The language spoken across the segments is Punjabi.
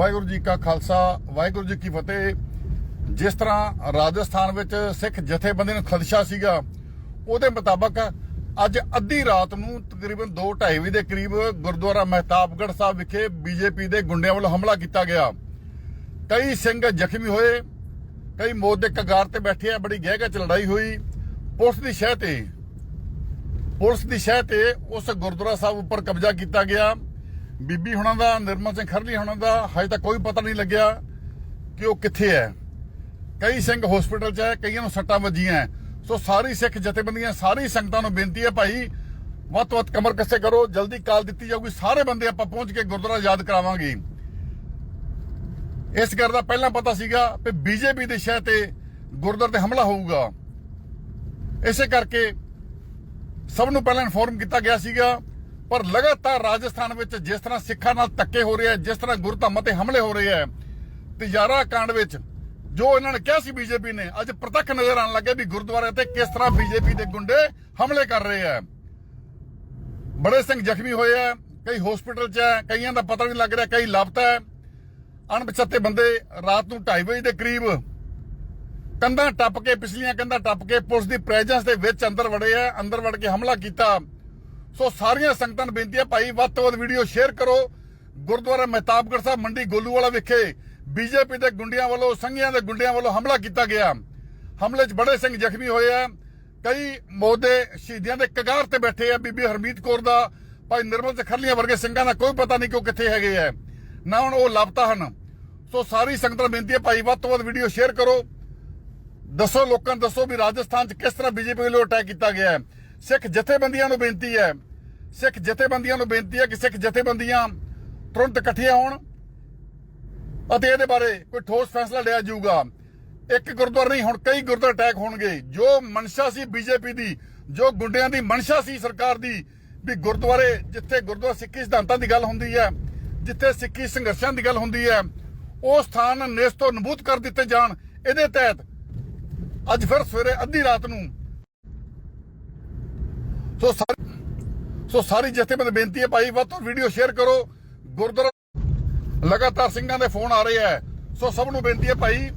ਵਾਹਿਗੁਰੂ ਜੀ ਕਾ ਖਾਲਸਾ, ਵਾਹਿਗੁਰੂ ਜੀ ਕੀ ਫਤਿਹ। ਜਿਸ ਤਰ੍ਹਾਂ ਰਾਜਸਥਾਨ ਵਿੱਚ ਸਿੱਖ ਜਥੇਬੰਦੀ ਨੂੰ ਖਦਸ਼ਾ ਸੀਗਾ, ਉਹਦੇ ਮੁਤਾਬਕ ਅੱਜ ਅੱਧੀ ਰਾਤ ਨੂੰ ਤਕਰੀਬਨ 2:30 ਵਜੇ ਦੇ ਕਰੀਬ ਗੁਰਦੁਆਰਾ ਮਹਿਤਾਬਗੜ੍ਹ ਸਾਹਿਬ ਵਿਖੇ ਬੀਜੇਪੀ ਦੇ ਗੁੰਡਿਆਂ ਵੱਲੋਂ ਹਮਲਾ ਕੀਤਾ ਗਿਆ। ਕਈ ਸਿੰਘ ਜ਼ਖਮੀ ਹੋਏ, ਕਈ ਮੌਤ ਦੇ ਕਗਾਰ ਤੇ ਬੈਠੇ ਆ, ਬੜੀ ਗਹਿਗਾ ਚ ਲੜਾਈ ਹੋਈ। ਪੁਲਿਸ ਦੀ ਸ਼ਹਿ ਤੇ, ਪੁਲਿਸ ਦੀ ਸ਼ਹਿ ਤੇ ਉਸ ਗੁਰਦੁਆਰਾ ਸਾਹਿਬ ਉੱਪਰ ਕਬਜ਼ਾ ਕੀਤਾ ਗਿਆ। ਬੀਬੀ ਹੁਣਾਂ ਦਾ, ਨਿਰਮਲ ਸਿੰਘ ਖਰਲੀ ਹੁਣਾਂ ਦਾ ਹਜੇ ਤੱਕ ਕੋਈ ਪਤਾ ਨਹੀਂ ਲੱਗਿਆ ਕਿ ਉਹ ਕਿੱਥੇ ਹੈ। ਕਈ ਸਿੰਘ ਹਸਪੀਟਲ 'ਚ ਹੈ, ਕਈਆਂ ਨੂੰ ਸੱਟਾਂ ਵੱਜੀਆਂ ਸੋ ਸਾਰੀ ਸਿੱਖ ਜਥੇਬੰਦੀਆਂ, ਸਾਰੀ ਸੰਗਤਾਂ ਨੂੰ ਬੇਨਤੀ ਹੈ ਭਾਈ, ਵੱਧ ਤੋਂ ਵੱਧ ਕਮਰ ਕੱਸੇ ਕਰੋ, ਜਲਦੀ ਕਾਲ ਦਿੱਤੀ ਜਾਊਗੀ। ਸਾਰੇ ਬੰਦੇ ਆਪਾਂ ਪਹੁੰਚ ਕੇ ਗੁਰਦੁਆਰਾ ਯਾਦ ਕਰਾਵਾਂਗੇ। ਇਸ ਗੱਲ ਦਾ ਪਹਿਲਾਂ ਪਤਾ ਸੀਗਾ ਕਿ ਬੀਜੇਪੀ ਦੇ ਸ਼ਹਿ ਤੇ ਗੁਰਦੁਆਰੇ ਤੇ ਹਮਲਾ ਹੋਊਗਾ। ਇਸੇ ਕਰਕੇ ਸਭ ਨੂੰ ਪਹਿਲਾਂ ਇਨਫੋਰਮ ਕੀਤਾ ਗਿਆ ਸੀਗਾ ਪਰ ਲਗਾਤਾਰ ਰਾਜਸਥਾਨ ਵਿੱਚ ਜਿਸ ਤਰ੍ਹਾਂ ਸਿੱਖਾਂ ਨਾਲ ਧੱਕੇ ਹੋ ਰਹੇ ਆ, ਜਿਸ ਤਰ੍ਹਾਂ ਗੁਰਧਾਮਾਂ ਤੇ ਹਮਲੇ ਹੋ ਰਹੇ ਆ ਤਿਜਾਰਾ ਕਾਂਡ ਵਿੱਚ ਜੋ ਇਹਨਾਂ ਨੇ ਕਿਹਾ ਸੀ ਬੀਜੇਪੀ ਨੇ, ਅੱਜ ਪ੍ਰਤੱਖ ਨਜ਼ਰ ਆਉਣ ਲੱਗੇ ਵੀ ਗੁਰਦੁਆਰੇ ਤੇ ਕਿਸ ਤਰ੍ਹਾਂ ਬੀਜੇਪੀ ਦੇ ਗੁੰਡੇ ਹਮਲੇ ਕਰ ਰਹੇ ਆ। ਬੜੇ ਸਿੰਘ ਜ਼ਖਮੀ ਹੋਏ ਆ, ਕਈ ਹਸਪੀਟਲ 'ਚ ਹੈ ਕਈਆਂ ਦਾ ਪਤਾ ਨਹੀਂ ਲੱਗ ਰਿਹਾ, ਕਈ ਲਾਪਤਾ ਹੈ। ਅਣਪਛਾਤੇ ਬੰਦੇ ਰਾਤ ਨੂੰ 2:30 ਵਜੇ ਦੇ ਕਰੀਬ ਕੰਧਾਂ ਟੱਪ ਕੇ, ਪਿਛਲੀਆਂ ਕੰਧਾਂ ਟੱਪ ਕੇ ਪੁਲਿਸ ਦੀ ਪ੍ਰੈਜ਼ੈਂਸ ਦੇ ਵਿੱਚ ਅੰਦਰ ਵੜੇ ਆ, ਅੰਦਰ ਵੜ ਕੇ ਹਮਲਾ ਕੀਤਾ। ਸੋ ਸਾਰੀਆਂ ਸੰਗਤਾਂ ਨੂੰ ਬੇਨਤੀ ਹੈ ਭਾਈ, ਵੱਧ ਤੋਂ ਵੱਧ ਵੀਡੀਓ ਸ਼ੇਅਰ ਕਰੋ। ਗੁਰਦੁਆਰਾ ਮਹਿਤਾਬਗੜ੍ਹ ਸਾਹਿਬ ਮੰਡੀ ਗੋਲੂਵਾਲਾ ਵਿਖੇ ਬੀਜੇਪੀ ਦੇ ਗੁੰਡਿਆਂ ਵੱਲੋਂ, ਸੰਘਿਆਂ ਦੇ ਗੁੰਡਿਆਂ ਵੱਲੋਂ ਹਮਲਾ ਕੀਤਾ ਗਿਆ। ਹਮਲੇ 'ਚ ਬੜੇ ਸਿੰਘ ਜ਼ਖਮੀ ਹੋਏ ਆ। ਕਈ ਮੌਤ ਦੇ ਦੇ ਕਗਾਰ ਤੇ ਬੈਠੇ ਆ। ਬੀਬੀ ਹਰਮੀਤ ਕੌਰ ਦਾ, ਭਾਈ ਨਿਰਮਲ ਸਿੰਘ ਵਰਗੇ ਸਿੰਘਾਂ ਦਾ ਕੋਈ ਪਤਾ ਨਹੀਂ ਕਿ ਉਹ ਕਿੱਥੇ ਹੈਗੇ ਆ। ਨਾ ਹੁਣ ਉਹ ਲਾਪਤਾ ਹਨ। ਸੋ ਸਾਰੀ ਸੰਗਤਾਂ ਨੂੰ ਬੇਨਤੀ ਹੈ ਭਾਈ, ਵੱਧ ਤੋਂ ਵੱਧ ਵੀਡੀਓ ਸ਼ੇਅਰ ਕਰੋ। ਦੱਸੋ ਲੋਕਾਂ ਨੂੰ, ਦੱਸੋ ਵੀ ਰਾਜਸਥਾਨ 'ਚ ਕਿਸ ਤਰ੍ਹਾਂ ਬੀਜੇਪੀ ਵੱਲੋਂ ਅਟੈਕ ਕੀਤਾ ਗਿਆ। ਹੈ ਸਿੱਖ ਜਥੇਬੰਦੀਆਂ ਨੂੰ ਬੇਨਤੀ ਹੈ। ਸਿੱਖ ਜਥੇਬੰਦੀਆਂ ਨੂੰ ਬੇਨਤੀ ਹੈ ਕਿ ਸਿੱਖ ਜਥੇਬੰਦੀਆਂ ਤੁਰੰਤ ਇਕੱਠੀਆਂ ਹੋਣ ਅਤੇ ਇਹਦੇ ਬਾਰੇ ਕੋਈ ਠੋਸ ਫੈਸਲਾ ਲਿਆ ਜਾਊਗਾ। ਇੱਕ ਗੁਰਦੁਆਰਾ ਨਹੀਂ, ਹੁਣ ਕਈ ਗੁਰਦੁਆਰਾ ਅਟੈਕ ਹੋਣਗੇ। ਜੋ ਮਨਸ਼ਾ ਸੀ ਬੀਜੇਪੀ ਦੀ, ਜੋ ਗੁੰਡਿਆਂ ਦੀ ਮਨਸ਼ਾ ਸੀ ਸਰਕਾਰ ਦੀ, ਵੀ ਗੁਰਦੁਆਰੇ ਜਿੱਥੇ ਗੁਰਦੁਆਰਾ ਸਿੱਖੀ ਸਿਧਾਂਤਾਂ ਦੀ ਗੱਲ ਹੁੰਦੀ ਹੈ, ਜਿੱਥੇ ਸਿੱਖੀ ਸੰਘਰਸ਼ਾਂ ਦੀ ਗੱਲ ਹੁੰਦੀ ਹੈ, ਉਹ ਸਥਾਨ ਨੇਸ ਤੋਂ ਨਬੂਤ ਕਰ ਦਿੱਤੇ ਜਾਣ। ਇਹਦੇ ਤਹਿਤ ਅੱਜ ਫਿਰ ਸਵੇਰੇ ਅੱਧੀ ਰਾਤ ਨੂੰ ਸੋ ਸੋ ਸਾਰੀ ਜਥੇਬੰਦ ਬੇਨਤੀ ਹੈ ਭਾਈ, ਵੱਧ ਤੋਂ ਵੀਡੀਓ ਸ਼ੇਅਰ ਕਰੋ। ਗੁਰਦੁਆਰਾ ਲਗਾਤਾਰ ਸਿੰਘਾਂ ਦੇ ਫੋਨ ਆ ਰਹੇ ਆ ਸੋ ਸਭ ਨੂੰ ਬੇਨਤੀ ਹੈ ਭਾਈ,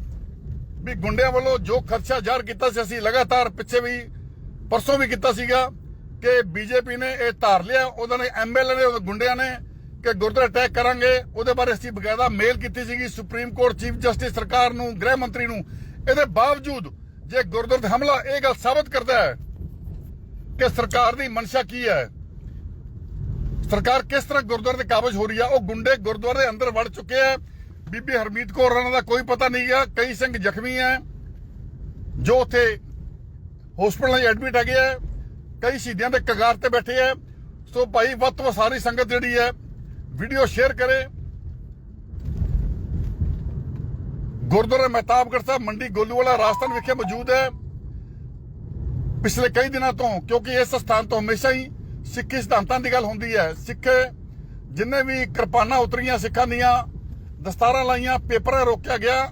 ਵੀ ਗੁੰਡਿਆਂ ਵੱਲੋਂ ਜੋ ਖਰਚਾ ਜ਼ਾਹਰ ਕੀਤਾ ਸੀ, ਅਸੀਂ ਲਗਾਤਾਰ ਪਿੱਛੇ ਵੀ, ਪਰਸੋਂ ਵੀ ਕੀਤਾ ਸੀਗਾ ਕਿ ਬੀਜੇਪੀ ਨੇ ਇਹ ਧਾਰ ਲਿਆ ਉਹਨਾਂ ਨੇ ਐਮਐਲਏ ਨੇ ਗੁੰਡਿਆਂ ਨੇ ਕਿ ਗੁਰਦੁਆਰਾ ਅਟੈਕ ਕਰਾਂਗੇ। ਉਹਦੇ ਬਾਰੇ ਅਸੀਂ ਬਕਾਇਦਾ ਮੇਲ ਕੀਤੀ ਸੀਗੀ ਸੁਪਰੀਮ ਕੋਰਟ ਚੀਫ ਜਸਟਿਸ ਸਰਕਾਰ ਨੂੰ, ਗ੍ਰਹਿ ਮੰਤਰੀ ਨੂੰ। ਇਹਦੇ ਬਾਵਜੂਦ ਜੇ ਗੁਰਦੁਆਰੇ ਹਮਲਾ, ਇਹ ਗੱਲ ਸਾਬਤ ਕਰਦਾ ਹੈ ਕਿ ਸਰਕਾਰ ਦੀ ਮਨਸ਼ਾ ਕੀ ਹੈ? ਸਰਕਾਰ ਕਿਸ ਤਰ੍ਹਾਂ ਗੁਰਦੁਆਰੇ ਤੇ ਕਾਬਜ ਹੋ ਰਹੀ ਆ? ਉਹ ਗੁੰਡੇ ਗੁਰਦੁਆਰੇ ਦੇ ਅੰਦਰ ਵੜ ਚੁੱਕੇ ਆ। ਬੀਬੀ ਹਰਮੀਤ ਕੌਰ ਉਹਨਾਂ ਦਾ ਕੋਈ ਪਤਾ ਨਹੀਂ ਆ। ਕਈ ਸਿੰਘ ਜ਼ਖਮੀ ਆ। ਜੋ ਉੱਥੇ ਹਸਪੀਟਲ 'ਚ ਐਡਮਿਟ ਹੈਗੇ ਆ। ਕਈ ਸ਼ਹੀਦਾਂ ਦੇ ਕਗਾਰ ਤੇ ਬੈਠੇ ਆ। ਸੋ ਭਾਈ, ਵੱਧ ਤੋਂ ਵੱਧ ਸਾਰੀ ਸੰਗਤ ਜਿਹੜੀ ਹੈ ਵੀਡੀਓ ਸ਼ੇਅਰ ਕਰੇ। ਗੁਰਦੁਆਰਾ ਮਹਿਤਾਬਗੜ੍ਹ ਸਾਹਿਬ, ਮੰਡੀ ਗੋਲੂਵਾਲਾ ਰਾਜਸਥਾਨ ਵਿਖੇ ਮੌਜੂਦ ਹੈ। ਪਿਛਲੇ ਕਈ ਦਿਨਾਂ ਤੋਂ, ਕਿਉਂਕਿ ਇਸ ਸਥਾਨ ਤੋਂ ਹਮੇਸ਼ਾ ਹੀ ਸਿੱਖੀ ਸਿਧਾਂਤਾਂ ਦੀ ਗੱਲ ਹੁੰਦੀ ਹੈ। ਸਿੱਖ ਜਿੰਨੇ ਵੀ ਕਿਰਪਾਨਾਂ ਉਤਰੀਆਂ ਸਿੱਖਾਂ ਦੀਆਂ, ਦਸਤਾਰਾਂ ਲਾਈਆਂ, ਪੇਪਰਾਂ ਰੋਕਿਆ ਗਿਆ,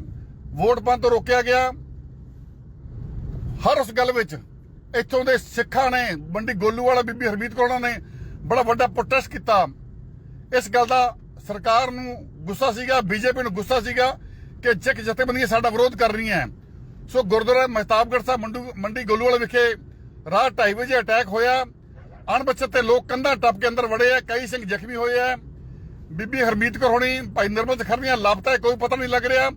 ਵੋਟ ਪਾਉਣ ਰੋਕਿਆ ਗਿਆ। ਹਰ ਉਸ ਗੱਲ ਵਿੱਚ ਇੱਥੋਂ ਦੇ ਸਿੱਖਾਂ ਨੇ, ਮੰਡੀ ਗੋਲੂ ਵਾਲਾ ਬੀਬੀ ਹਰਮੀਤ ਕੌਰ ਨੇ ਬੜਾ ਵੱਡਾ ਪ੍ਰੋਟੈਸਟ ਕੀਤਾ। ਇਸ ਗੱਲ ਦਾ ਸਰਕਾਰ ਨੂੰ ਗੁੱਸਾ ਸੀਗਾ, ਬੀਜੇਪੀ ਨੂੰ ਗੁੱਸਾ ਸੀਗਾ ਕਿ ਸਿੱਖ ਜਥੇਬੰਦੀਆਂ ਸਾਡਾ ਵਿਰੋਧ ਕਰ ਰਹੀਆਂ। ਸੋ ਗੁਰਦੁਆਰਾ ਮਹਿਤਾਬਗੜ ਸਾਹਿਬ ਮੰਡੂ ਮੰਡੀ ਗੋਲੂ ਵਿਖੇ ਰਾਤ 2:30 ਵਜੇ ਅਟੈਕ ਹੋਇਆ। ਅਣਬਚਤੇ ਲੋਕ ਕੰਧਾਂ ਟੱਪ ਕੇ ਅੰਦਰ ਵੜੇ ਆ। ਕਈ ਸਿੰਘ ਜ਼ਖਮੀ ਹੋਏ ਆ। ਬੀਬੀ ਹਰਮੀਤ ਕੌਰ ਹੋਣੀ, ਭਾਈ ਨਿਰਮਲ ਸਿੰਘ ਲਾਪਤਾ ਕੋਈ ਪਤਾ ਨਹੀਂ ਲੱਗ ਰਿਹਾ।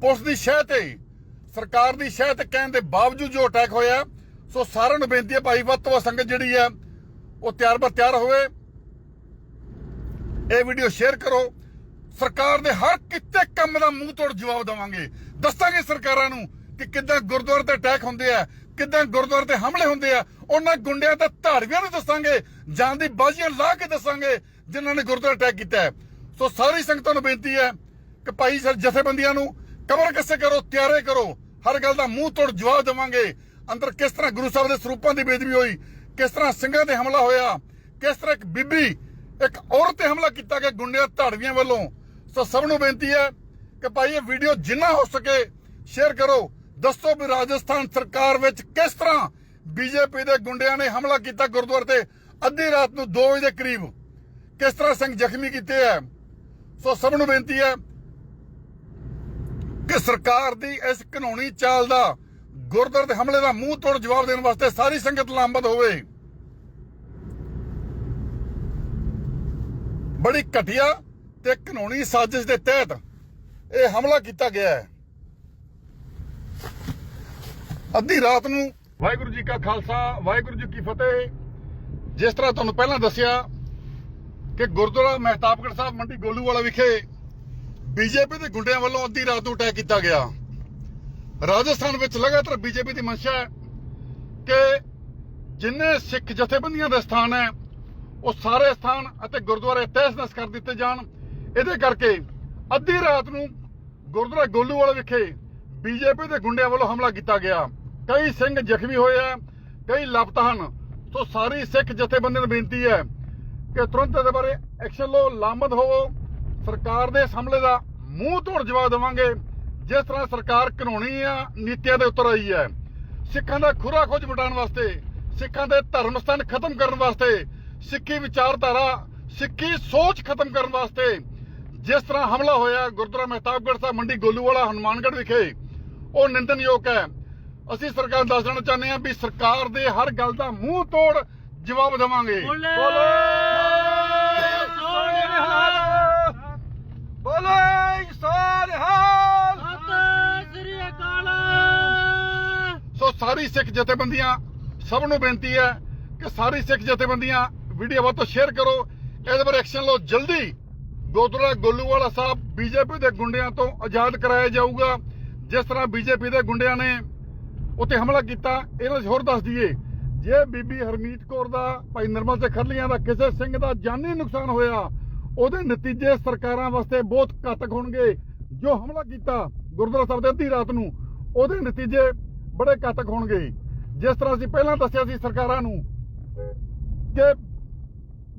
ਪੁਲਿਸ ਦੀ ਸ਼ਹਿ ਤੇ, ਸਰਕਾਰ ਦੀ ਸ਼ਹਿ ਤੇ ਕਹਿਣ ਦੇ ਬਾਵਜੂਦ ਜੋ ਅਟੈਕ ਹੋਇਆ, ਸੋ ਸਾਰਿਆਂ ਨੂੰ ਬੇਨਤੀ ਹੈ ਭਾਈ, ਵੱਧ ਤੋਂ ਵੱਧ ਸੰਗਤ ਜਿਹੜੀ ਹੈ, ਉਹ ਤਿਆਰ ਬਰ ਤਿਆਰ ਹੋਵੇ। ਇਹ ਵੀਡੀਓ ਸ਼ੇਅਰ ਕਰੋ। ਸਰਕਾਰ ਦੇ ਹਰ ਕਿਤੇ ਕੰਮ ਦਾ ਮੂੰਹ ਤੋੜ ਜਵਾਬ ਦੇਵਾਂਗੇ। ਦੱਸਾਂਗੇ ਸਰਕਾਰਾਂ ਨੂੰ ਕਿ ਕਿੱਦਾਂ ਗੁਰਦੁਆਰੇ ਤੇ ਅਟੈਕ ਹੁੰਦੇ ਆ, ਕਿੱਦਾਂ ਗੁਰਦੁਆਰੇ ਤੇ ਹਮਲੇ ਹੁੰਦੇ ਆ, ਉਹਨਾਂ ਗੁੰਡਿਆਂ ਤੇ ਧਾੜਵੀਆਂ ਨੂੰ ਦੱਸਾਂਗੇ, ਜਾਨ ਦੀ ਬਾਜ਼ੀਆਂ ਲਾ ਕੇ ਦੱਸਾਂਗੇ, ਜਿਨ੍ਹਾਂ ਨੇ ਗੁਰਦੁਆਰੇ ਅਟੈਕ ਕੀਤਾ ਹੈ। ਸੋ ਸਾਰੀ ਸੰਗਤਾਂ ਨੂੰ ਬੇਨਤੀ ਹੈ ਕਿ ਭਾਈ ਸਰ ਜਥੇਬੰਦੀਆਂ ਨੂੰ ਕਮਰ ਕੱਸੇ ਕਰੋ, ਤਿਆਰੇ ਕਰੋ, ਹਰ ਗੱਲ ਦਾ ਮੂੰਹ ਤੋੜ ਜਵਾਬ ਦੇਵਾਂਗੇ ਅੰਦਰ ਕਿਸ ਤਰ੍ਹਾਂ ਗੁਰੂ ਸਾਹਿਬ ਦੇ ਸਰੂਪਾਂ ਦੀ ਬੇਦਬੀ ਹੋਈ, ਕਿਸ ਤਰ੍ਹਾਂ ਸਿੰਘਾਂ ਤੇ ਹਮਲਾ ਹੋਇਆ, ਕਿਸ ਤਰ੍ਹਾਂ ਇੱਕ ਬੀਬੀ, ਇੱਕ ਔਰਤ ਤੇ ਹਮਲਾ ਕੀਤਾ ਗਿਆ ਗੁੰਡਿਆਂ ਧਾੜਵੀਆਂ ਵੱਲੋਂ ਸੋ ਸਭ ਨੂੰ ਬੇਨਤੀ ਹੈ ਕਿ ਭਾਈ ਇਹ ਵੀਡੀਓ ਜਿੰਨਾ ਹੋ ਸਕੇ, ਸ਼ੇਅਰ ਕਰੋ ਦੱਸੋ ਵੀ ਰਾਜਸਥਾਨ ਸਰਕਾਰ ਵਿੱਚ ਕਿਸ ਤਰ੍ਹਾਂ ਬੀਜੇਪੀ ਦੇ ਗੁੰਡਿਆਂ ਨੇ ਹਮਲਾ ਕੀਤਾ ਗੁਰਦੁਆਰੇ ਤੇ? ਅੱਧੀ ਰਾਤ ਨੂੰ 2 ਵਜੇ ਦੇ ਕਰੀਬ। ਕਿਸ ਤਰ੍ਹਾਂ ਸਿੰਘ ਜ਼ਖਮੀ ਕੀਤੇ ਆ? ਸੋ ਸਭ ਨੂੰ ਬੇਨਤੀ ਹੈ ਕਿ ਸਰਕਾਰ ਦੀ ਇਸ ਕਾਨੂੰਨੀ ਚਾਲ ਦਾ ਗੁਰਦੁਆਰੇ ਦੇ ਹਮਲੇ ਦਾ ਮੂੰਹ ਤੋੜ ਜਵਾਬ ਦੇਣ ਵਾਸਤੇ ਸਾਰੀ ਸੰਗਤ ਲਾਮਬਦ ਹੋਵੇ। ਬੜੀ ਘਟੀਆ ਤੇ ਕਾਨੂੰਨੀ ਸਾਜ਼ਿਸ਼ ਦੇ ਤਹਿਤ ਇਹ ਹਮਲਾ ਕੀਤਾ ਗਿਆ ਹੈ। ਅੱਧੀ ਰਾਤ ਨੂੰ ਵਾਹਿਗੁਰੂ ਜੀ ਕਾ ਖਾਲਸਾ, ਵਾਹਿਗੁਰੂ ਜੀ ਕੀ ਫਤਿਹ। ਜਿਸ ਤਰ੍ਹਾਂ ਤੁਹਾਨੂੰ ਪਹਿਲਾਂ ਦੱਸਿਆ ਕਿ ਗੁਰਦੁਆਰਾ ਮਹਿਤਾਬਗੜ੍ਹ ਸਾਹਿਬ ਮੰਡੀ ਗੋਲੂਵਾਲਾ ਵਿਖੇ ਬੀਜੇਪੀ ਦੇ ਗੁੰਡਿਆਂ ਵੱਲੋਂ ਅੱਧੀ ਰਾਤ ਨੂੰ ਅਟੈਕ ਕੀਤਾ ਗਿਆ। ਰਾਜਸਥਾਨ ਵਿੱਚ ਲਗਾਤਾਰ ਬੀਜੇਪੀ ਦੀ ਮੰਸ਼ਾ ਹੈ ਕਿ ਜਿੰਨੇ ਸਿੱਖ ਜਥੇਬੰਦੀਆਂ ਦੇ ਸਥਾਨ ਹੈ, ਉਹ ਸਾਰੇ ਸਥਾਨ ਅਤੇ ਗੁਰਦੁਆਰੇ ਤਹਿਸ-ਨਹਿਸ ਕਰ ਦਿੱਤੇ ਜਾਣ। ਇਹਦੇ ਕਰਕੇ ਅੱਧੀ ਰਾਤ ਨੂੰ ਗੁਰਦੁਆਰਾ ਗੋਲੂਵਾਲਾ ਵਿਖੇ ਬੀਜੇਪੀ ਦੇ ਗੁੰਡਿਆਂ ਵੱਲੋਂ ਹਮਲਾ ਕੀਤਾ ਗਿਆ। ਕਈ ਸਿੰਘ ਜ਼ਖਮੀ ਹੋਏ ਆ, ਕਈ ਲਾਪਤਾ ਹਨ। ਸੋ ਸਾਰੀ ਸਿੱਖ ਜਥੇਬੰਦੀਆਂ ਨੂੰ ਬੇਨਤੀ ਹੈ ਕਿ ਤੁਰੰਤ ਇਹਦੇ ਬਾਰੇ ਐਕਸ਼ਨ ਲਓ ਲਾਮਤ ਹੋਵੋ। ਸਰਕਾਰ ਦੇ ਇਸ ਹਮਲੇ ਦਾ ਮੂੰਹ ਤੋੜ ਜਵਾਬ ਦੇਵਾਂਗੇ। ਜਿਸ ਤਰ੍ਹਾਂ ਸਰਕਾਰ ਕਾਨੂੰਨੀ ਆ, ਨੀਤੀਆਂ ਦੇ ਉੱਤਰ ਆਈ ਹੈ। ਸਿੱਖਾਂ ਦਾ ਖੁਰਾ ਖੋਜ ਮਿਟਾਉਣ ਵਾਸਤੇ, ਸਿੱਖਾਂ ਦੇ ਧਰਮ ਸਥਾਨ ਖਤਮ ਕਰਨ ਵਾਸਤੇ, ਸਿੱਖੀ ਵਿਚਾਰਧਾਰਾ, ਸਿੱਖੀ ਸੋਚ ਖਤਮ ਕਰਨ ਵਾਸਤੇ ਜਿਸ ਤਰ੍ਹਾਂ ਹਮਲਾ ਹੋਇਆ ਗੁਰਦੁਆਰਾ ਮਹਿਤਾਬਗੜ੍ਹ ਸਾਹਿਬ ਮੰਡੀ ਗੋਲੂ ਵਾਲਾ ਹਨੂਮਾਨਗੜ੍ਹ ਵਿਖੇ, ਉਹ ਨਿੰਦਨਯੋਗ ਹੈ। ਅਸੀਂ ਸਰਕਾਰ ਨੂੰ ਦੱਸ ਦੇਣਾ ਚਾਹੁੰਦੇ ਹਾਂ ਵੀ ਸਰਕਾਰ ਦੇ ਹਰ ਗੱਲ ਦਾ ਮੂੰਹ ਤੋੜ ਜਵਾਬ ਦੇਵਾਂਗੇ। ਬੋਲੇ। ਬੋਲੇ। ਸੋਨਹਾਲ ਸਤਿ ਸ੍ਰੀ ਅਕਾਲ। ਸੋ ਸਾਰੀ ਸਿੱਖ ਜਥੇਬੰਦੀਆਂ ਸਭ ਨੂੰ ਬੇਨਤੀ ਹੈ ਕਿ ਸਾਰੀ ਸਿੱਖ ਜਥੇਬੰਦੀਆਂ ਵੀਡੀਓ ਵੱਧ ਤੋਂ ਸ਼ੇਅਰ ਕਰੋ। ਇਹਦੇ ਪਰ ਐਕਸ਼ਨ ਲਓ ਜਲਦੀ। ਗੋਦਰਾ ਗੋਲੂਵਾਲਾ ਸਾਹਿਬ ਬੀਜੇਪੀ ਦੇ ਗੁੰਡਿਆਂ ਤੋਂ ਆਜ਼ਾਦ ਕਰਾਇਆ ਜਾਊਗਾ। ਜਿਸ ਤਰ੍ਹਾਂ ਬੀਜੇਪੀ ਦੇ ਗੁੰਡਿਆਂ ਨੇ ਉੱਤੇ ਹਮਲਾ ਕੀਤਾ, ਇਹਨਾਂ 'ਚ ਹੋਰ ਦੱਸ ਦਈਏ। ਜੇ ਬੀਬੀ ਹਰਮੀਤ ਕੌਰ ਦਾ ਭਾਈ ਨਰਮਲ ਸਿੰਘ ਖਰਲੀਆਂ ਦਾ ਕਿਸੇ ਸਿੰਘ ਦਾ ਜਾਨੀ ਨੁਕਸਾਨ ਹੋਇਆ, ਉਹਦੇ ਨਤੀਜੇ ਸਰਕਾਰਾਂ ਵਾਸਤੇ ਬਹੁਤ ਘਾਤਕ ਹੋਣਗੇ। ਜੋ ਹਮਲਾ ਕੀਤਾ ਗੁਰਦੁਆਰਾ ਸਾਹਿਬ ਦੇ ਅੱਧੀ ਰਾਤ ਨੂੰ, ਉਹਦੇ ਨਤੀਜੇ ਬੜੇ ਘਾਤਕ ਹੋਣਗੇ। ਜਿਸ ਤਰ੍ਹਾਂ ਅਸੀਂ ਪਹਿਲਾਂ ਦੱਸਿਆ ਸੀ ਸਰਕਾਰਾਂ ਨੂੰ ਕਿ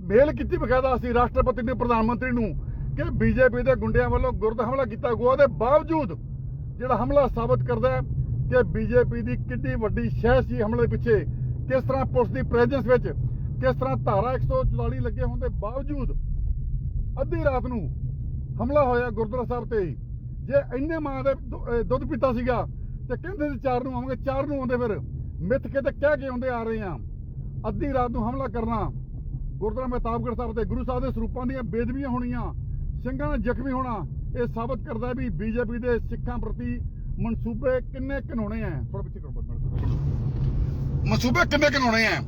ਮੇਲ ਕੀਤੀ ਬਕਾਇਦਾ ਸੀ ਰਾਸ਼ਟਰਪਤੀ ਨੂੰ, ਪ੍ਰਧਾਨ ਮੰਤਰੀ ਨੂੰ, ਕਿ ਬੀਜੇਪੀ ਦੇ ਗੁੰਡਿਆਂ ਵੱਲੋਂ ਗੁਰਦ ਹਮਲਾ ਕੀਤਾ ਗਿਆ ਉਹਦੇ ਬਾਵਜੂਦ ਜਿਹੜਾ ਹਮਲਾ ਸਾਬਤ ਕਰਦਾ ਹੈ ਕਿ ਬੀਜੇਪੀ ਦੀ ਕਿੰਨੀ ਵੱਡੀ ਸ਼ਹਿ ਸੀ ਹਮਲੇ ਪਿੱਛੇ। ਕਿਸ ਤਰ੍ਹਾਂ ਪੁਲਿਸ ਦੀ ਪ੍ਰੈਜ਼ੈਂਸ ਵਿੱਚ, ਕਿਸ ਤਰ੍ਹਾਂ ਧਾਰਾ 144 ਲੱਗੇ ਹੋਣ ਦੇ ਬਾਵਜੂਦ ਅੱਧੀ ਰਾਤ ਨੂੰ ਹਮਲਾ ਹੋਇਆ ਗੁਰਦੁਆਰਾ ਸਾਹਿਬ ਤੇ ਜੇ ਇੰਨੇ ਮਾਂ ਦੇ ਦੁੱਧ ਪੀਤਾ ਸੀਗਾ, ਤੇ ਕਹਿੰਦੇ ਸੀ ਚਾਰ ਨੂੰ ਆਵਾਂਗੇ, ਚਾਰ ਨੂੰ ਆਉਂਦੇ ਫਿਰ ਮਿੱਥ ਕੇ ਤੇ ਕਹਿ ਕੇ ਆਉਂਦੇ ਆ ਰਹੇ ਆ ਅੱਧੀ ਰਾਤ ਨੂੰ ਹਮਲਾ ਕਰਨਾ। ਗੁਰਦੁਆਰਾ ਮਹਿਤਾਬਗੜ੍ਹ ਸਾਹਿਬ ਤੇ ਗੁਰੂ ਸਾਹਿਬ ਦੇ ਸਰੂਪਾਂ ਦੀਆਂ ਬੇਦਬੀਆਂ ਹੋਣੀਆਂ, ਸਿੰਘਾਂ ਦਾ ਜ਼ਖਮੀ ਹੋਣਾ, ਇਹ ਸਾਬਤ ਕਰਦਾ ਹੈ ਵੀ ਬੀਜੇਪੀ ਦੇ ਸਿੱਖਾਂ ਪ੍ਰਤੀ ਮਨਸੂਬੇ ਕਿੰਨੇ ਘਿਨਾਉਣੇ ਆ? ਥੋੜਾ ਪਿੱਛੇ ਕਰੋ ਮਨਸੂਬੇ ਕਿੰਨੇ ਘਿਨਾਉਣੇ ਆ?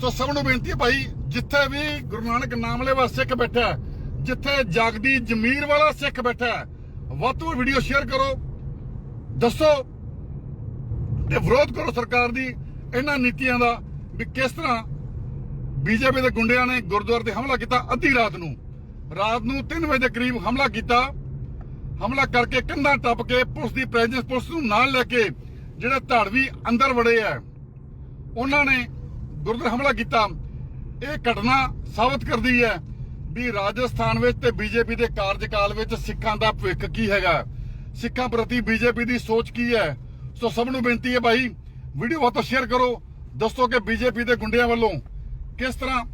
ਸੋ ਸਭ ਨੂੰ ਬੇਨਤੀ ਹੈ ਭਾਈ ਜਿੱਥੇ ਵੀ ਗੁਰੂ ਨਾਨਕ ਨਾਮ ਲੈਵਾ ਸਿੱਖ ਬੈਠਾ ਜਿੱਥੇ ਜਾਗਦੀ ਜ਼ਮੀਰ ਵਾਲਾ ਸਿੱਖ ਬੈਠਾ ਵੱਧ ਤੋਂ ਵੀਡੀਓ ਸ਼ੇਅਰ ਕਰੋ ਦੱਸੋ ਤੇ ਵਿਰੋਧ ਕਰੋ ਸਰਕਾਰ ਦੀ ਇਹਨਾਂ ਨੀਤੀਆਂ ਦਾ ਵੀ ਕਿਸ ਤਰ੍ਹਾਂ ਬੀਜੇਪੀ ਦੇ ਗੁੰਡਿਆਂ ਨੇ ਗੁਰਦੁਆਰੇ ਤੇ ਹਮਲਾ ਕੀਤਾ ਅੱਧੀ ਰਾਤ ਨੂੰ। ਰਾਤ ਨੂੰ 3 ਵਜੇ ਦੇ ਕਰੀਬ ਹਮਲਾ ਕੀਤਾ। ਹਮਲਾ ਕਰਕੇ ਕੰਧਾਂ ਟੱਪ ਕੇ ਪੁਲਿਸ ਦੀ ਪ੍ਰੈਜ਼ੈਂਸ ਪੁਲਿਸ ਨੂੰ ਨਾਲ ਲੈ ਕੇ ਜਿਹੜੇ ਧਾੜਵੀ ਅੰਦਰ ਵੜੇ ਆ। ਉਹਨਾਂ ਨੇ ਗੁਰਦੁਆਰੇ ਹਮਲਾ ਕੀਤਾ। ਇਹ ਘਟਨਾ ਸਾਬਤ ਕਰਦੀ ਹੈ ਵੀ ਰਾਜਸਥਾਨ ਵਿੱਚ ਤੇ ਬੀਜੇਪੀ ਦੇ ਕਾਰਜਕਾਲ ਵਿੱਚ ਸਿੱਖਾਂ ਦਾ ਭਵਿੱਖ ਕੀ ਹੈਗਾ। ਸਿੱਖਾਂ ਪ੍ਰਤੀ ਬੀਜੇਪੀ ਦੀ ਸੋਚ ਕੀ ਹੈ? ਸੋ ਸਭ ਨੂੰ ਬੇਨਤੀ ਹੈ ਭਾਈ, ਵੀਡੀਓ ਬਹੁਤ ਸ਼ੇਅਰ ਕਰੋ। ਦੱਸੋ ਕਿ ਬੀਜੇਪੀ ਦੇ ਗੁੰਡਿਆਂ ਵੱਲੋਂ ਕਿਸ ਤਰ੍ਹਾਂ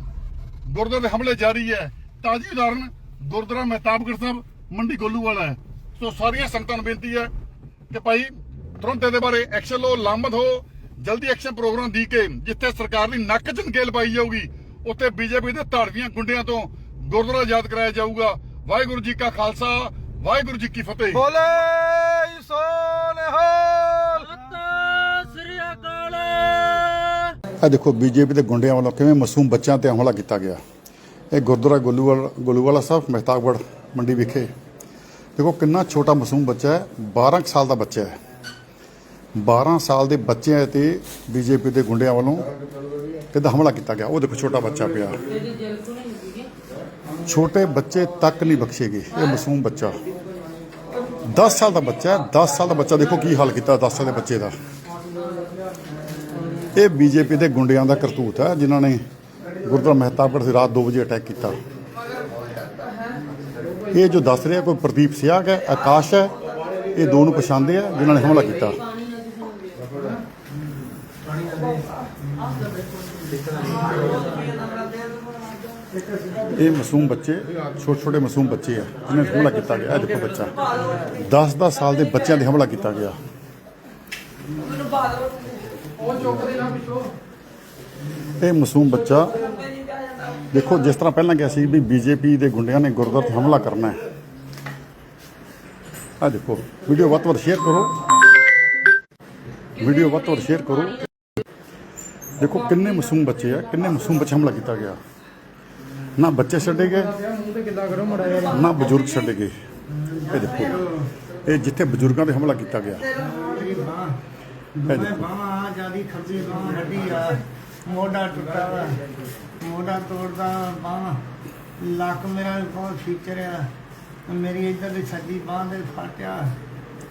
ਗੁਰਦੁਆਰੇ ਦੇ ਹਮਲੇ ਜਾਰੀ ਹੈ? ਤਾਜੀ ਉਦਾਹਰਨ ਗੁਰਦੁਆਰਾ ਮਹਿਤਾਬਗੜ੍ਹ ਸਾਹਿਬ, ਮੰਡੀ ਗੋਲੂ ਵਾਲਾ ਹੈ। ਸੋ ਸਾਰੀਆਂ ਸੰਗਤਾਂ ਨੂੰ ਬੇਨਤੀ ਹੈ ਕਿ ਭਾਈ ਤੁਰੰਤ ਇਹਦੇ ਬਾਰੇ ਐਕਸ਼ਨ ਲਓ ਲਾਮਤ ਹੋ ਜਲਦੀ ਐਕਸ਼ਨ ਪ੍ਰੋਗਰਾਮ ਦੀ ਕੇ ਜਿੱਥੇ ਸਰਕਾਰ ਦੀ ਨੱਕ 'ਚ ਨਕੇਲ ਪਾਈ ਜਾਊਗੀ ਉੱਥੇ ਬੀਜੇਪੀ ਦੇ ਧਾੜਵੀਆਂ ਗੁੰਡਿਆਂ ਤੋਂ ਗੁਰਦੁਆਰਾ ਯਾਦ ਕਰਾਇਆ ਜਾਊਗਾ। ਵਾਹਿਗੁਰੂ ਜੀ ਕਾ ਖਾਲਸਾ ਵਾਹਿਗੁਰੂ ਜੀ ਕੀ ਫਤਿਹ। ਬੋਲੇ ਸੋਨਹਾਲ ਸਤਿ ਸ੍ਰੀ ਅਕਾਲ। ਆ ਦੇਖੋ ਬੀਜੇਪੀ ਦੇ ਗੁੰਡਿਆਂ ਵੱਲੋਂ ਕਿਵੇਂ ਮਾਸੂਮ ਬੱਚਿਆਂ ਤੇ ਹਮਲਾ ਕੀਤਾ ਗਿਆ। ਇਹ ਗੁਰਦੁਆਰਾ ਗੋਲੂਵਾਲ ਗੋਲੂਵਾਲਾ ਸਾਹਿਬ ਮਹਿਤਾਬਗੜ੍ਹ ਮੰਡੀ ਵਿਖੇ ਦੇਖੋ ਕਿੰਨਾ ਛੋਟਾ ਮਾਸੂਮ ਬੱਚਾ ਹੈ 12 ਕੁ ਸਾਲ ਦਾ ਬੱਚਾ ਹੈ। 12 ਸਾਲ ਦੇ ਬੱਚਿਆਂ ਤੇ ਬੀਜੇਪੀ ਦੇ ਗੁੰਡਿਆਂ ਵੱਲੋਂ ਕਿੱਦਾਂ ਹਮਲਾ ਕੀਤਾ ਗਿਆ। ਉਹ ਦੇਖੋ ਛੋਟਾ ਬੱਚਾ ਪਿਆ। ਛੋਟੇ ਬੱਚੇ ਤੱਕ ਨਹੀਂ ਬਖਸ਼ੇਗੇ, ਇਹ ਮਾਸੂਮ ਬੱਚਾ। 10 ਸਾਲ ਦਾ ਬੱਚਾ ਹੈ 10 ਸਾਲ ਦਾ ਬੱਚਾ ਦੇਖੋ ਕੀ ਹਾਲ ਕੀਤਾ 10 ਸਾਲ ਦੇ ਬੱਚੇ ਦਾ। ਇਹ ਬੀਜੇਪੀ ਦੇ ਗੁੰਡਿਆਂ ਦਾ ਕਰਤੂਤ ਹੈ, ਜਿਨ੍ਹਾਂ ਨੇ ਗੁਰਦੁਆਰਾ ਮਹਿਤਾਬਗੜ੍ਹ ਦੀ ਰਾਤ 2 ਵਜੇ ਅਟੈਕ ਕੀਤਾ। ਇਹ ਜੋ ਦੱਸ ਰਿਹਾ ਕੋਈ ਪ੍ਰਦੀਪ ਸਿਆਗ ਹੈ, ਆਕਾਸ਼ ਹੈ, ਇਹ ਦੋ ਨੂੰ ਪਛਾਣਦੇ ਆ, ਜਿਨ੍ਹਾਂ ਨੇ ਹਮਲਾ ਕੀਤਾ। ਇਹ ਮਾਸੂਮ ਬੱਚੇ ਛੋਟੇ ਛੋਟੇ ਮਾਸੂਮ ਬੱਚੇ ਆ ਇਹਨਾਂ ਨੇ ਹਮਲਾ ਕੀਤਾ ਗਿਆ। ਇਹ ਦੇਖੋ ਬੱਚਾ। 10-10 ਸਾਲ ਦੇ ਬੱਚਿਆਂ ਤੇ ਹਮਲਾ ਕੀਤਾ ਗਿਆ। ਇਹ ਮਾਸੂਮ ਬੱਚਾ ਦੇਖੋ, ਜਿਸ ਤਰ੍ਹਾਂ ਪਹਿਲਾਂ ਗਿਆ ਸੀ ਵੀ ਬੀਜੇਪੀ ਦੇ ਗੁੰਡਿਆਂ ਨੇ ਗੁਰਦੁਆਰੇ ਤੇ ਹਮਲਾ ਕਰਨਾ ਹੈ। ਆ ਦੇਖੋ, ਵੀਡੀਓ ਵੱਧ ਤੋਂ ਵੱਧ ਸ਼ੇਅਰ ਕਰੋ। ਵੀਡੀਓ ਵੱਧ ਤੋਂ ਵੱਧ ਸ਼ੇਅਰ ਕਰੋ। ਦੇਖੋ, ਕਿੰਨੇ ਮਾਸੂਮ ਬੱਚੇ ਆ, ਕਿੰਨੇ ਮਾਸੂਮ ਬੱਚੇ ਹਮਲਾ ਕੀਤਾ ਗਿਆ। ਨਾ ਬੱਚੇ ਛੱਡੇ ਗਏ, ਨਾ ਬਜ਼ੁਰਗ ਛੱਡੇ ਗਏ। ਇਹ ਦੇਖੋ, ਇਹ ਜਿੱਥੇ ਬਜ਼ੁਰਗਾਂ ਤੇ ਹਮਲਾ ਕੀਤਾ ਗਿਆ। ਇਹ ਦੇਖੋ। ਬਾਹਾਂ ਜਿਆਦੀ ਖੱਬੀ ਬਾਹਾਂ ਵੱਡੀ ਆ ਮੋਢਾ ਟੁੱਟਾ ਵਾ। ਮੋਢਾ ਤੋੜਦਾ ਬਾਹਾਂ। ਲੱਕ ਮੇਰਾ ਬਹੁਤ ਫੀਚਰ ਆ ਮੇਰੀ ਇੱਧਰ ਦੀ ਸੱਜੀ ਬਾਹਾਂ ਦੇ ਫਾਟਿਆ।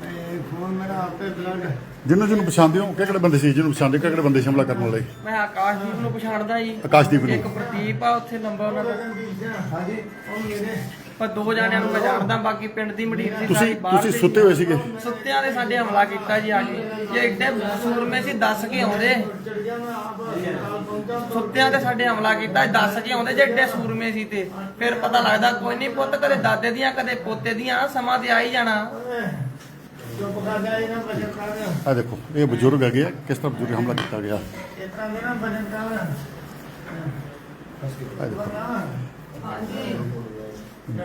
ਤੇ ਖੂਨ ਮੇਰਾ ਆਪੇ ਬਲੱਡ ਜਿਹਨੂੰ ਜਿਹਨੂੰ ਪਛਾਣਦੇ ਹੋ? ਕਿਹੜੇ ਬੰਦੇ ਸੀ ਜਿਹਨੂੰ ਪਛਾਣਦੇ? ਕਿਹੜੇ ਬੰਦੇ ਸੀ ਹਮਲਾ ਕਰਨ ਵਾਲੇ? ਮੈਂ ਆਕਾਸ਼ਦੀਪ ਨੂੰ ਪਛਾਣਦਾ ਜੀ। ਆਕਾਸ਼ਦੀਪ ਨੂੰ। ਇੱਕ ਪ੍ਰਦੀਪ ਆ ਉੱਥੇ ਨੰਬਰ ਉਹਨਾਂ ਦਾ। ਹਾਂਜੀ ਉਹ ਮੇਰੇ ਪਰ ਦੋ ਜਾਣਿਆਂ ਨੂੰ ਮੈਂ ਜਾਣਦਾ ਬਾਕੀ ਪਿੰਡ ਦੀ ਮਡੀਰ ਸੀ ਤੁਸੀਂ ਸਾਰੀ ਬਾਹਰ ਤੁਸੀਂ ਸੁੱਤੇ ਹੋਏ ਸੀਗੇ? ਸੁੱਤਿਆਂ ਦੇ ਸਾਡੇ ਹਮਲਾ ਕੀਤਾ ਜੀ ਆ ਕੇ। ਜੇ ਇੱਡੇ ਸੂਰਮੇ ਸੀ ਦੱਸ ਕੇ ਆਉਂਦੇ। ਸੁੱਤਿਆਂ ਤੇ ਸਾਡੇ ਹਮਲਾ ਕੀਤਾ ਦੱਸ ਕੇ ਆਉਂਦੇ ਜੇ ਇੱਡੇ ਸੂਰਮੇ ਸੀ ਤੇ। ਫਿਰ ਪਤਾ ਲੱਗਦਾ ਕੋਈ ਨਹੀਂ ਪੁੱਤ ਕਦੇ ਦਾਦੇ ਦੀਆਂ ਕਦੇ ਪੋਤੇ ਦੀਆਂ ਸਮਾਂ ਤੇ ਆ ਹੀ ਜਾਣਾ। ਚੁੱਪ ਕਰ ਜਾ ਇਹਨਾਂ ਬਚਨ ਕਰ। ਆ ਦੇਖੋ ਇਹ ਬਜ਼ੁਰਗ ਹੈਗੇ ਆ ਕਿਸ ਤਰ੍ਹਾਂ ਬਜ਼ੁਰਗ ਹਮਲਾ ਕੀਤਾ ਗਿਆ। ਦੇਖੋ।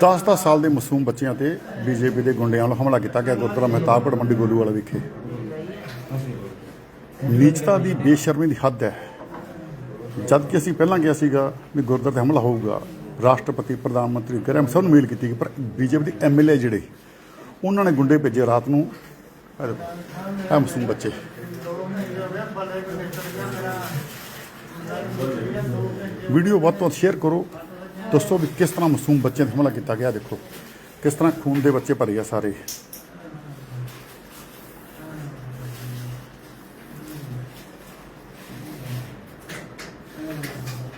10-10 ਸਾਲ ਦੇ ਮਾਸੂਮ ਬੱਚਿਆਂ ਤੇ ਬੀਜੇਪੀ ਦੇ ਗੁੰਡਿਆਂ ਵੱਲੋਂ ਹਮਲਾ ਕੀਤਾ ਗਿਆ ਗੁਰਦੁਆਰਾ ਮਹਿਤਾਬਗੜ੍ਹ ਮੰਡੀ ਗੋਲੂਵਾਲਾ ਵਿਖੇ। ਨੀਚਤਾ ਦੀ ਬੇਸ਼ਰਮੀ ਦੀ ਹੱਦ ਹੈ। ਜਦ ਕਿ ਅਸੀਂ ਪਹਿਲਾਂ ਗਿਆ ਸੀਗਾ ਵੀ ਗੁਰਦੁਆਰੇ ਤੇ ਹਮਲਾ ਹੋਊਗਾ ਰਾਸ਼ਟਰਪਤੀ ਪ੍ਰਧਾਨ ਮੰਤਰੀ ਗ੍ਰਹਿ ਸਭ ਨੂੰ ਮੇਲ ਕੀਤੀ ਗਈ, ਪਰ ਬੀਜੇਪੀ ਦੇ ਐਮਐਲਏ ਜਿਹੜੇ ਉਹਨਾਂ ਨੇ ਗੁੰਡੇ ਭੇਜੇ ਰਾਤ ਨੂੰ। ਇਹ ਦੇਖੋ, ਮਾਸੂਮ ਬੱਚੇ। ਵੀਡੀਓ ਵੱਧ ਤੋਂ ਵੱਧ ਸ਼ੇਅਰ ਕਰੋ। ਦੱਸੋ ਵੀ ਕਿਸ ਤਰ੍ਹਾਂ ਮਸੂਮ ਬੱਚੇ ਤੇ ਹਮਲਾ ਕੀਤਾ ਗਿਆ ਦੇਖੋ। ਕਿਸ ਤਰ੍ਹਾਂ ਖੂਨ ਦੇ ਬੱਚੇ ਭਰੇ ਆ ਸਾਰੇ।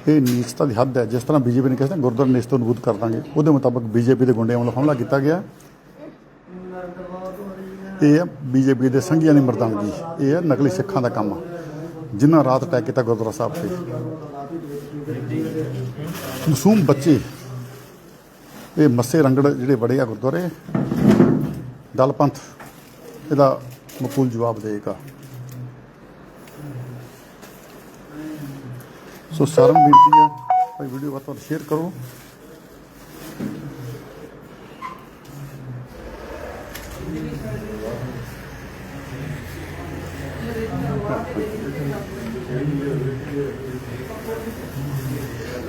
ਇਹ ਨੀਚਤਾ ਦੀ ਹੱਦ ਹੈ। ਜਿਸ ਤਰ੍ਹਾਂ ਬੀਜੇਪੀ ਨੇ ਕਿਹਾ ਸੀ ਗੁਰਦੁਆਰਾ ਨਿਸ਼ ਤੋਂ ਨਬੂਦ ਕਰ ਦਾਂਗੇ। ਉਹਦੇ ਮੁਤਾਬਕ ਬੀਜੇਪੀ ਦੇ ਗੁੰਡਿਆਂ ਵੱਲੋਂ ਹਮਲਾ ਕੀਤਾ ਗਿਆ। ਇਹ ਹੈ ਬੀਜੇਪੀ ਦੇ ਸੰਘੀਆਂ ਦੀ ਮਰਦਾਨਗੀ। ਇਹ ਹੈ ਨਕਲੀ ਸਿੱਖਾਂ ਦਾ ਕੰਮ ਜਿਨ੍ਹਾਂ ਰਾਤ ਅਟੈਕ ਕੀਤਾ ਗੁਰਦੁਆਰਾ ਸਾਹਿਬ ਤੇ। ਮਾਸੂਮ ਬੱਚੇ, ਇਹ ਮੱਸੇ ਰੰਗੜ ਜਿਹੜੇ ਬੜੇ ਆ ਗੁਰਦੁਆਰੇ ਦਲ ਪੰਥ ਇਹਦਾ ਮਕੂਲ ਜਵਾਬ ਦੇਗਾ ਸੋ ਸਾਰਿਆਂ ਨੂੰ ਬੇਨਤੀ ਹੈ, ਭਾਈ ਵੀਡੀਓ ਵੱਧ ਤੋਂ ਸ਼ੇਅਰ ਕਰੋ।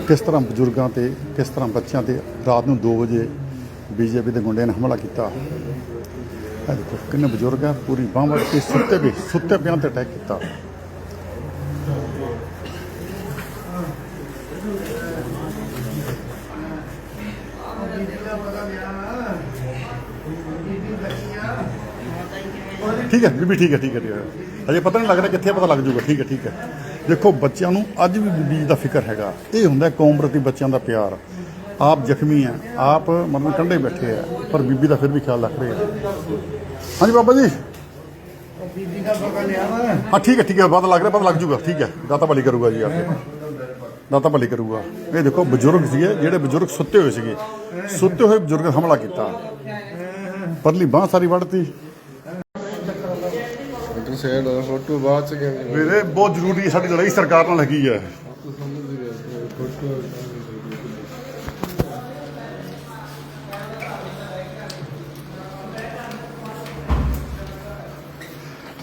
ਕਿਸ ਤਰ੍ਹਾਂ ਬਜ਼ੁਰਗਾਂ ਤੇ, ਕਿਸ ਤਰ੍ਹਾਂ ਬੱਚਿਆਂ ਤੇ ਰਾਤ ਨੂੰ 2 ਵਜੇ ਬੀਜੇਪੀ ਦੇ ਗੁੰਡਿਆਂ ਨੇ ਹਮਲਾ ਕੀਤਾ? ਦੇਖੋ, ਕਿੰਨੇ ਬਜ਼ੁਰਗ ਆ, ਪੂਰੀ ਬਾਂਹ ਵੱਢ ਕੇ ਸੁੱਤੇ ਵੀ ਸੁੱਤੇ ਪਿਆਂ ਤੇ ਅਟੈਕ ਕੀਤਾ। ਠੀਕ ਹੈ ਬੀਬੀ ਠੀਕ ਹੈ ਠੀਕ ਹੈ ਠੀਕ ਹੈ। ਅਜੇ ਪਤਾ ਨਹੀਂ ਲੱਗ ਰਿਹਾ ਕਿੱਥੇ ਪਤਾ ਲੱਗ ਜਾਊਗਾ। ਠੀਕ ਹੈ ਠੀਕ ਹੈ। ਦੇਖੋ ਬੱਚਿਆਂ ਨੂੰ ਅੱਜ ਵੀ ਬੀਬੀ ਦਾ ਫਿਕਰ ਹੈਗਾ। ਇਹ ਹੁੰਦਾ ਕੌਮ ਪ੍ਰਤੀ ਬੱਚਿਆਂ ਦਾ ਪਿਆਰ। ਆਪ ਜ਼ਖਮੀ ਆ ਆਪ ਮਰਨ ਕੰਢੇ ਬੈਠੇ ਆ ਪਰ ਬੀਬੀ ਦਾ ਫਿਰ ਵੀ ਖਿਆਲ ਰੱਖ ਰਹੇ ਆ ਹਾਂਜੀ ਬਾਬਾ ਜੀ। ਬੀਬੀ ਦਾ ਪਕਾ ਲਿਆ ਹਾਂ ਠੀਕ ਹੈ ਠੀਕ ਹੈ। ਪਤਾ ਲੱਗ ਰਿਹਾ ਪਤਾ ਲੱਗ ਜਾਊਗਾ। ਠੀਕ ਹੈ ਦਾਤਾ ਭਲੀ ਕਰੂਗਾ ਜੀ ਆਪੇ ਦਾਤਾ ਭਲੀ ਕਰੂਗਾ। ਇਹ ਦੇਖੋ ਬਜ਼ੁਰਗ ਸੀਗੇ ਜਿਹੜੇ ਬਜ਼ੁਰਗ ਸੁੱਤੇ ਹੋਏ ਸੀਗੇ। ਸੁੱਤੇ ਹੋਏ ਬਜ਼ੁਰਗ ਹਮਲਾ ਕੀਤਾ। ਪਰਲੀ ਬਾਹ ਸਾਰੀ ਫੋਟੋ ਬਾਅਦ ਚ ਕਹਿੰਦੇ ਵੀਰੇ ਬਹੁਤ ਜ਼ਰੂਰੀ ਸਾਡੀ ਲੜਾਈ ਸਰਕਾਰ ਨਾਲ ਹੈਗੀ ਹੈ।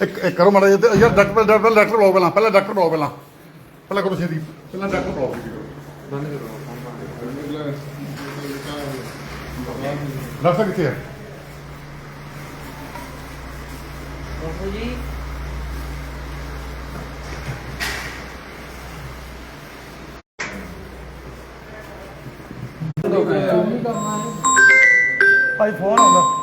ਇੱਕ ਇੱਕ ਕਰੋ ਮਾੜਾ ਜਿਹਾ ਯਾਰ ਡਾਕਟਰ ਡਾਕਟਰ ਡਾਕਟਰ ਬੁਲਾਓ ਪਹਿਲਾਂ ਪਹਿਲਾਂ ਡਾਕਟਰ ਬੁਲਾਓ ਪਹਿਲਾਂ। ਪਹਿਲਾਂ ਕਰੋ ਛੇਤੀ ਪਹਿਲਾਂ ਡਾਕਟਰ ਬੁਲਾਓ ਡਾਕਟਰ ਕਿੱਥੇ ਹੈ ਬਾਪੂ ਜੀ। ਭਾਈ ਫੋਨ ਆਉਂਦਾ।